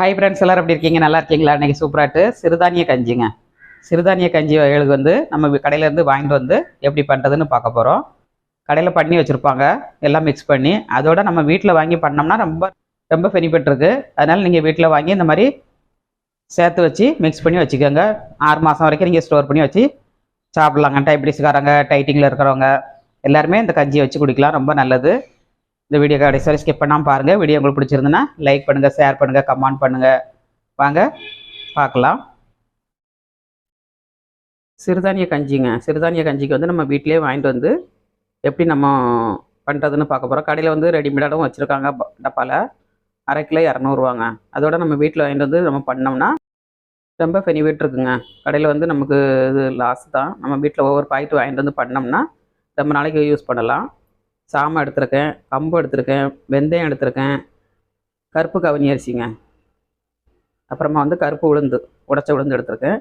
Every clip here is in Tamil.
ஹை ஃப்ரெண்ட்ஸ் எல்லாரும் எப்படி இருக்கீங்க? நல்லா இருக்கீங்களா? இன்னைக்கு சூப்பராட்டு சிறுதானிய கஞ்சிங்க. சிறுதானிய கஞ்சி வகைகளுக்கு வந்து நம்ம கடையிலேருந்து வாங்கிட்டு வந்து எப்படி பண்ணுறதுன்னு பார்க்க போகிறோம் கடையில் பண்ணி வச்சுருப்பாங்க. எல்லாம் மிக்ஸ் பண்ணி அதோட நம்ம வீட்டில் வாங்கி பண்ணோம்னா ரொம்ப ரொம்ப பெனிஃபிட் இருக்குது அதனால் நீங்கள் வீட்டில் வாங்கி இந்த மாதிரி சேர்த்து வச்சு மிக்ஸ் பண்ணி வச்சுக்கோங்க. ஆறு மாதம் வரைக்கும் நீங்கள் ஸ்டோர் பண்ணி வச்சு சாப்பிட்லாங்க. டைபிட்டிஸ்காரங்க டைட்டிங்கில் இருக்கிறவங்க எல்லாருமே இந்த கஞ்சியை வச்சு குடிக்கலாம். ரொம்ப நல்லது. இந்த வீடியோ கடைசி வரை ஸ்கிப் பண்ணாமல் பாருங்கள் வீடியோ உங்களுக்கு பிடிச்சிருந்துன்னா லைக் பண்ணுங்கள் ஷேர் பண்ணுங்கள் கமெண்ட் பண்ணுங்கள் வாங்க பார்க்கலாம். சிறுதானிய கஞ்சிங்க. சிறுதானிய கஞ்சிக்கு வந்து நம்ம வீட்டிலேயே வாங்கிட்டு வந்து எப்படி நம்ம பண்ணுறதுன்னு பார்க்க போகிறோம் கடையில் வந்து ரெடிமேடாகவும் வச்சுருக்காங்க. டப்பாவில் அரை கிலோ இரநூறுவாங்க. அதோட நம்ம வீட்டில் வாங்கிட்டு வந்து நம்ம பண்ணோம்னா ரொம்ப பெனிஃபிட் இருக்குங்க. கடையில் வந்து நமக்கு இது லாஸ் தான். நம்ம வீட்டில் ஒவ்வொரு பாக்கெட் வாங்கிட்டு வந்து பண்ணோம்னா ரொம்ப நாளைக்கு யூஸ் பண்ணலாம். சாமை எடுத்திருக்கேன் கம்பு எடுத்திருக்கேன் வெந்தயம் எடுத்திருக்கேன் கருப்பு கவனி அரிசிங்க. அப்புறமா வந்து கருப்பு உளுந்து உடச்ச உளுந்து எடுத்திருக்கேன்.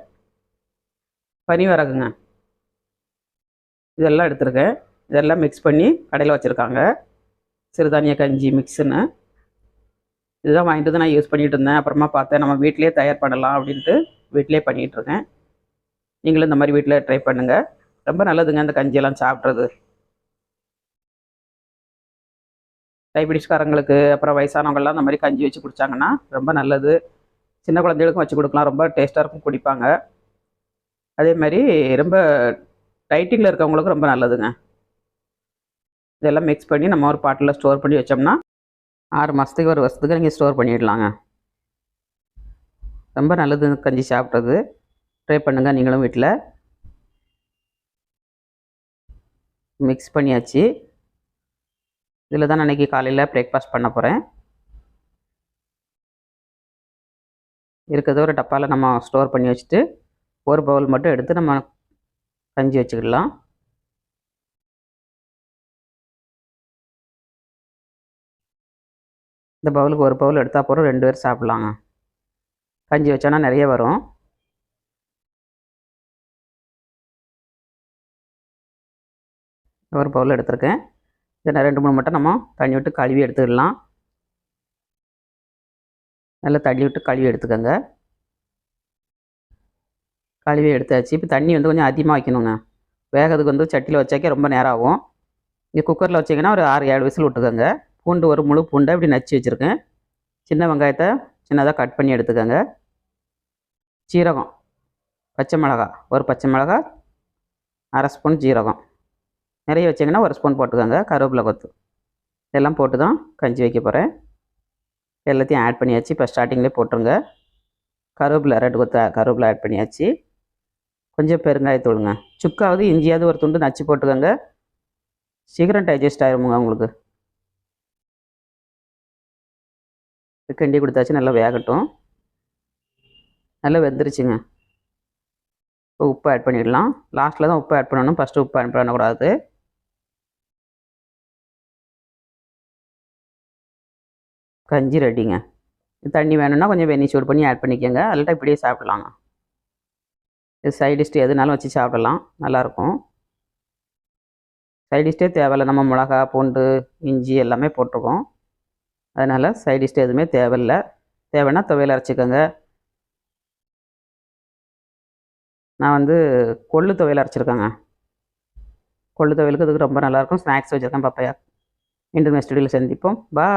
பனி வரகுங்க இதெல்லாம் எடுத்திருக்கேன். இதெல்லாம் மிக்ஸ் பண்ணி கடையில் வச்சுருக்காங்க. சிறுதானிய கஞ்சி மிக்ஸுன்னு இதுதான் வாங்கிட்டு தான் நான் யூஸ் பண்ணிகிட்டு இருந்தேன். அப்புறமா பார்த்தேன் நம்ம வீட்டிலே தயார் பண்ணலாம் அப்படின்ட்டு வீட்டிலேயே பண்ணிகிட்ருக்கேன் நீங்களும் இந்த மாதிரி வீட்டில் ட்ரை பண்ணுங்கள் ரொம்ப நல்லதுங்க இந்த கஞ்சியெல்லாம் சாப்பிட்றது. டயபெட்டிஸ்காரங்களுக்கு அப்புறம் வயசானவங்கெல்லாம் அந்த மாதிரி கஞ்சி வச்சு குடித்தாங்கன்னா ரொம்ப நல்லது. சின்ன குழந்தைகளுக்கும் வச்சு கொடுக்கலாம். ரொம்ப டேஸ்ட்டாக இருக்கும் குடிப்பாங்க. அதே மாதிரி ரொம்ப டைட்டிங்கில் இருக்கவங்களுக்கு ரொம்ப நல்லதுங்க. இதெல்லாம் மிக்ஸ் பண்ணி நம்ம ஒரு பாட்டில் ஸ்டோர் பண்ணி வச்சோம்னா ஆறு மாதத்துக்கு ஒரு வருஷத்துக்கு நீங்கள் ஸ்டோர் பண்ணிடலாங்க. ரொம்ப நல்லது கஞ்சி சாப்பிட்றது. ட்ரை பண்ணுங்கள் நீங்களும் வீட்டில் மிக்ஸ் பண்ணியாச்சு. இதில் தான் அன்றைக்கி காலையில் பிரேக்ஃபாஸ்ட் பண்ண போகிறேன் இருக்கிறத ஒரு டப்பாவில் நம்ம ஸ்டோர் பண்ணி வச்சுட்டு ஒரு பவுல் மட்டும் எடுத்து நம்ம கஞ்சி வச்சுக்கிடலாம். இந்த பவுலுக்கு ஒரு பவுல் எடுத்தால் போகிறோம் ரெண்டு பேர் சாப்பிட்லாங்க. கஞ்சி வச்சோன்னா நிறைய வரும். ஒரு பவுல் எடுத்திருக்கேன். இதை ரெண்டு மூணு மட்டும் நம்ம தண்ணி விட்டு கழுவி எடுத்துக்கலாம் நல்லா தண்ணி விட்டு கழுவி எடுத்துக்கோங்க. கழுவி எடுத்தாச்சு. இப்போ தண்ணி வந்து கொஞ்சம் அதிகமாக வைக்கணுங்க. வேகிறதுக்கு வந்து சட்டியில் வச்சாக்கே ரொம்ப நேரம் ஆகும். இங்கே குக்கரில் வச்சிங்கன்னா ஒரு ஆறு ஏழு விசில் விட்டுக்கோங்க. பூண்டு ஒரு முழு பூண்டை இப்படி நச்சு வச்சுருக்கேன். சின்ன வெங்காயத்தை சின்னதாக கட் பண்ணி எடுத்துக்கோங்க. சீரகம் பச்சை மிளகா ஒரு பச்சை மிளகா அரை ஸ்பூன் ஜீரகம் நிறைய வச்சிங்கன்னா ஒரு ஸ்பூன் போட்டுக்கோங்க கருவேப்பிலை கொத்து. இதெல்லாம் போட்டு தான் கஞ்சி வைக்க போகிறேன் எல்லாத்தையும் ஆட் பண்ணியாச்சு. இப்போ ஸ்டார்டிங்லேயே போட்டுருங்க. கருவேப்பிலை ரெண்டு கொத்து கருவேப்பிலை ஆட் பண்ணியாச்சு. கொஞ்சம் பெருங்காயத்தூளுங்க சுக்காவது இஞ்சியாவது ஒரு துண்டு நச்சு போட்டுக்கோங்க. சீக்கிரம் டைஜஸ்ட் ஆயிருமுங்க உங்களுக்கு. கிண்டி கொடுத்தாச்சு நல்லா வேகட்டும். நல்லா வெந்துருச்சுங்க. இப்போ உப்பு ஆட் பண்ணிடலாம். லாஸ்ட்டில் தான் உப்பு ஆட் பண்ணணும். ஃபஸ்ட்டு உப்பு ஆட் பண்ணக்கூடாது. கஞ்சி ரெடிங்க. தண்ணி வேணும்னா கொஞ்சம் வெந்நி சூடு பண்ணி ஆட் பண்ணிக்கோங்க. அல்லட்டா இப்படியே சாப்பிடலாங்க. இது சைடிஷ்டு எதுனாலும் வச்சு சாப்பிடலாம். நல்லாயிருக்கும். சைடிஷ்டே தேவையில்லை. நம்ம மிளகா பூண்டு இஞ்சி எல்லாமே போட்டிருக்கோம். அதனால் சைடிஷ்டு எதுவுமே தேவையில்லை. தேவைன்னா துவையல் அரைச்சிக்கோங்க. நான் வந்து கொள்ளு துவையல் அரைச்சிருக்கேங்க. கொள்ளு துவையலுக்கு இதுக்கு ரொம்ப நல்லாயிருக்கும். ஸ்நாக்ஸ் வச்சுருக்கேன் பப்பையா. மீண்டும் நெக்ஸ்ட் வீடியோவில் சந்திப்போம். பா